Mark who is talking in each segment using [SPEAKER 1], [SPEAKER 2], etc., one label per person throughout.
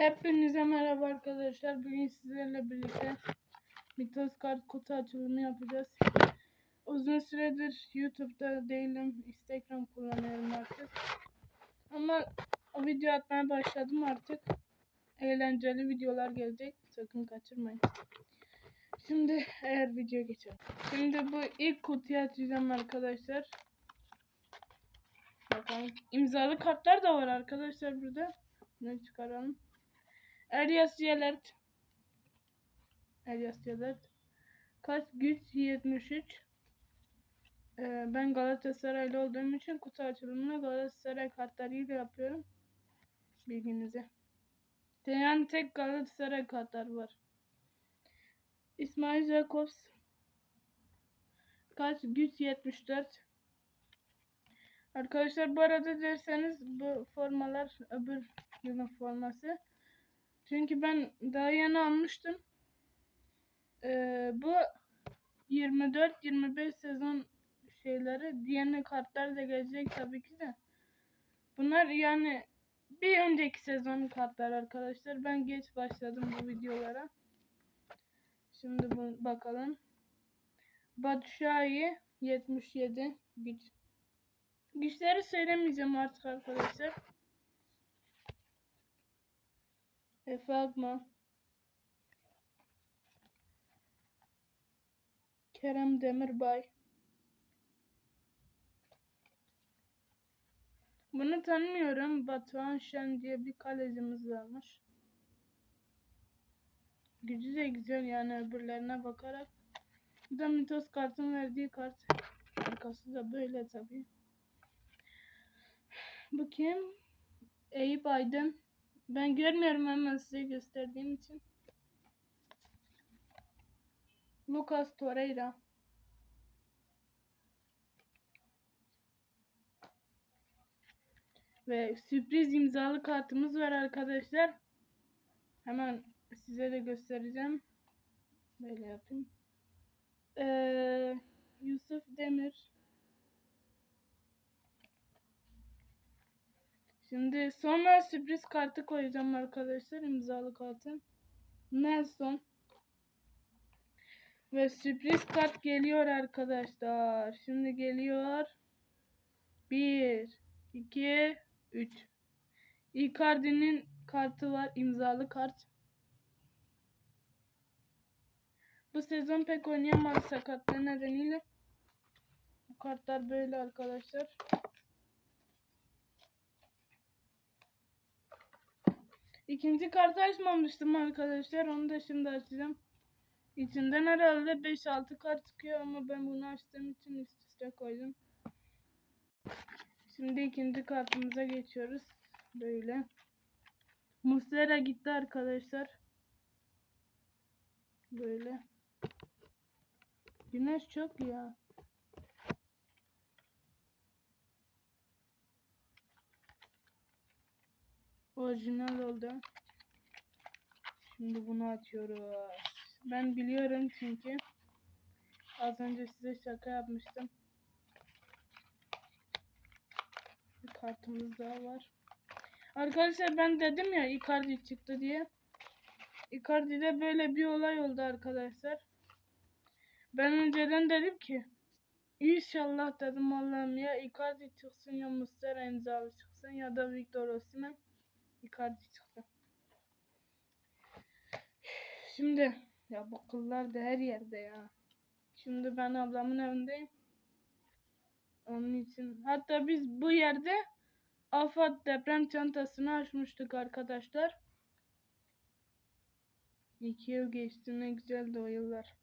[SPEAKER 1] Hepinize merhaba arkadaşlar. Bugün sizlerle birlikte Mitos kart kutu açılımı yapacağız. Uzun süredir YouTube'da değilim. Instagram kullanıyorum artık. Ama video atmaya başladım artık. Eğlenceli videolar gelecek. Sakın kaçırmayın. Şimdi eğer video geçelim. Şimdi bu ilk kutuyu açacağım arkadaşlar. Bakalım. İmzalı kartlar da var arkadaşlar burada. Ne çıkaralım? Elias Yelert. Elias Yelert. Kaç güç 73. Ee, ben Galatasaraylı olduğum için kutu açılımını Galatasaray kartlarıyla yapıyorum. Bilginize. Yani tek Galatasaray kartlar var. İsmail Jacobs. Kaç güç 74. Arkadaşlar bu arada derseniz bu formalar öbür yılın forması. Çünkü ben daha yeni almıştım. Ee, bu 24-25 sezon şeyleri yeni kartlar da gelecek tabii ki de. Bunlar yani bir önceki sezon kartlar arkadaşlar. Ben geç başladım bu videolara. Şimdi bu bakalım. Batuşayı 77 güç. Güçleri söylemeyeceğim artık arkadaşlar. Efe Akman. Kerem Demirbay. Bunu tanımıyorum. Batuhan Şen diye bir kalecimiz varmış. Gücü de güzel yani öbürlerine bakarak. Bu da Mitos kartın verdiği kart. Arkası da böyle tabii. Bu kim? Eyüp Aydın. Ben görmüyorum hemen size gösterdiğim için. Lucas Torreira. Ve sürpriz imzalı kartımız var arkadaşlar. Hemen size de göstereceğim. Böyle yapayım. Ee, Yusuf Demir. Şimdi sonra sürpriz kartı koyacağım arkadaşlar. imzalı kartı. Nelson. Ve sürpriz kart geliyor arkadaşlar. Şimdi geliyor. 1, 2, 3. Icardi'nin kartı var. imzalı kart. Bu sezon pek oynayamadı sakatlığı nedeniyle. Bu kartlar böyle arkadaşlar. İkinci kartı açmamıştım arkadaşlar. Onu da şimdi açacağım. İçinden herhalde 5-6 kart çıkıyor ama ben bunu açtığım için üst üste koydum. Şimdi ikinci kartımıza geçiyoruz. Böyle. Muslera gitti arkadaşlar. Böyle. Güneş çok ya. Orijinal oldu. Şimdi bunu açıyoruz. Ben biliyorum çünkü az önce size şaka yapmıştım. Bir kartımız daha var. Arkadaşlar ben dedim ya Icardi çıktı diye. Icardi'de böyle bir olay oldu arkadaşlar. Ben önceden dedim ki İnşallah dedim Allah'ım ya Icardi çıksın ya Muslera imzalı çıksın ya da Victor Osimhen. Icardi çıktı. Şimdi ya bu kıllar da her yerde ya. Şimdi ben ablamın evindeyim. Onun için hatta biz bu yerde AFAD deprem çantasını açmıştık arkadaşlar. İki yıl geçti ne güzeldi o yıllar.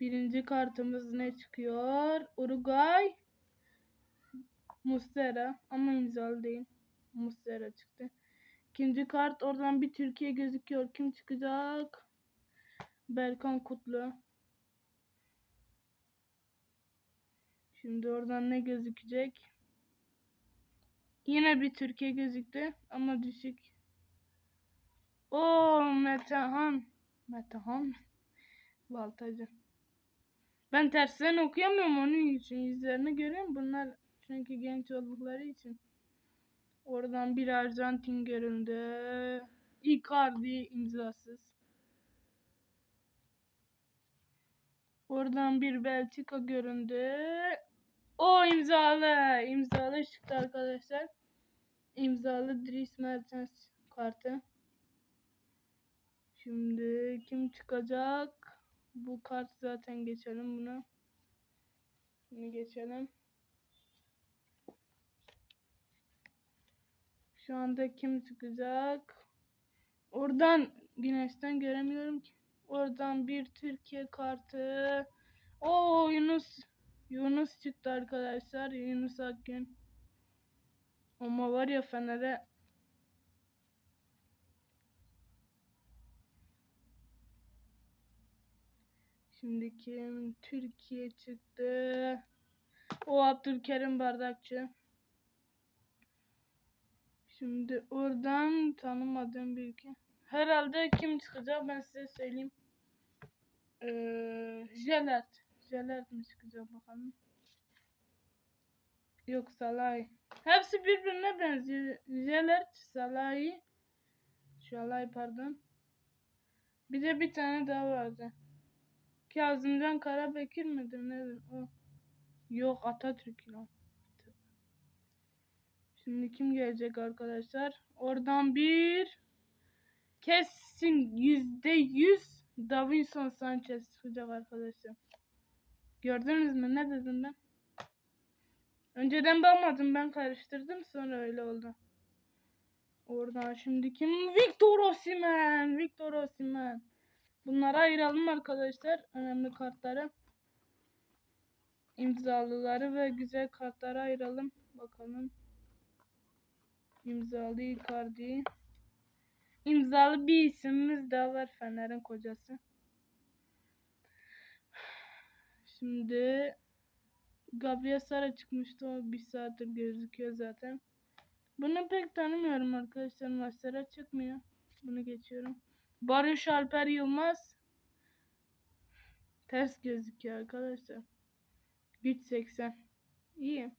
[SPEAKER 1] Birinci kartımız ne çıkıyor? Uruguay. Mustera ama imzalı değil. Mustera çıktı. İkinci kart oradan bir Türkiye gözüküyor. Kim çıkacak? Berkan Kutlu. Şimdi oradan ne gözükecek? Yine bir Türkiye gözüktü ama düşük. O Metehan. Metehan. Baltacı. Ben tersten okuyamıyorum onun için. Yüzlerini görüyorum. Bunlar çünkü genç oldukları için. Oradan bir Arjantin göründü. Icardi imzasız. Oradan bir Belçika göründü. O imzalı. İmzalı çıktı arkadaşlar. İmzalı Dries Mertens kartı. Şimdi kim çıkacak? Bu kart zaten geçelim bunu. Bunu geçelim. Şu anda kim çıkacak? Oradan güneşten göremiyorum ki. Oradan bir Türkiye kartı. O Yunus Yunus çıktı arkadaşlar. Yunus Akgün. Ama var ya Fener'e Şimdi kim? Türkiye çıktı. O Abdülkerim Bardakçı. Şimdi oradan tanımadığım ülke. Herhalde kim çıkacak ben size söyleyeyim. Ee, Jelert. Jelert mi çıkacak bakalım. Yok Salay. Hepsi birbirine benziyor. Jelert, Salay. Şalay pardon. Bir de bir tane daha vardı. Kazımcan Karabekir midir nedir o? Yok Atatürk lan. Şimdi kim gelecek arkadaşlar? Oradan bir kesin yüzde yüz Davinson Sanchez çıkacak arkadaşlar. Gördünüz mü? Ne dedim ben? Önceden bakmadım ben karıştırdım sonra öyle oldu. Oradan şimdi kim? Victor Osimhen. Victor Osimhen. Bunları ayıralım arkadaşlar. Önemli kartları. İmzalıları ve güzel kartları ayıralım. Bakalım. İmzalı Icardi. İmzalı bir isimimiz daha var. Fener'in kocası. Şimdi Gabriel Sara çıkmıştı. O bir saattir gözüküyor zaten. Bunu pek tanımıyorum arkadaşlar. Maçlara çıkmıyor. Bunu geçiyorum. Barış Alper Yılmaz. Ters gözüküyor arkadaşlar. Güç 80. İyi.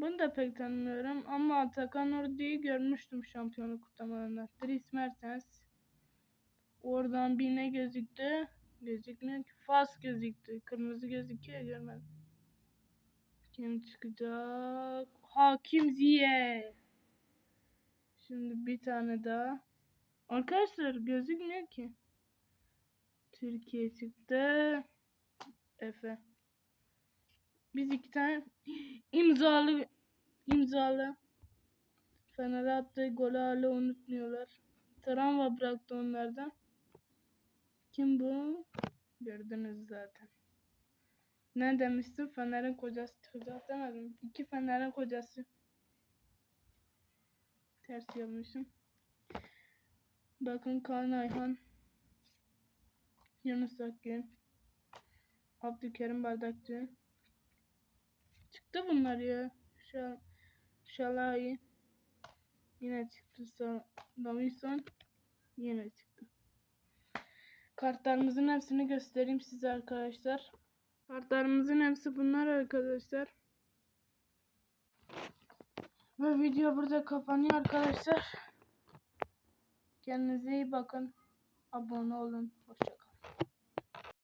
[SPEAKER 1] Bunu da pek tanımıyorum ama Atakan Ordu'yu görmüştüm şampiyonluk kutlamalarında. Dries Mertens. Oradan bir ne gözüktü? Gözükmüyor ki. Fas gözüktü. Kırmızı gözüküyor görmedim. Kim çıkacak? Hakim Ziye. Şimdi bir tane daha. Arkadaşlar gözükmüyor ki. Türkiye çıktı. Efe. Biz iki tane imzalı imzalı Fener'e attığı golü hala unutmuyorlar. Travma bıraktı onlardan. Kim bu? Gördünüz zaten. Ne demiştim? Fener'in kocası çıkacak demedim. İki Fener'in kocası. Ters yapmışım. Bakın Kaan Ayhan. Yunus Akgün. Abdülkerim Bardakçı. Çıktı bunlar ya. Şal Şalay. Yine çıktı. Davinson. Yine çıktı. Kartlarımızın hepsini göstereyim size arkadaşlar. Kartlarımızın hepsi bunlar arkadaşlar. Ve video burada kapanıyor arkadaşlar. Kendinize iyi bakın. Abone olun. Hoşçakalın.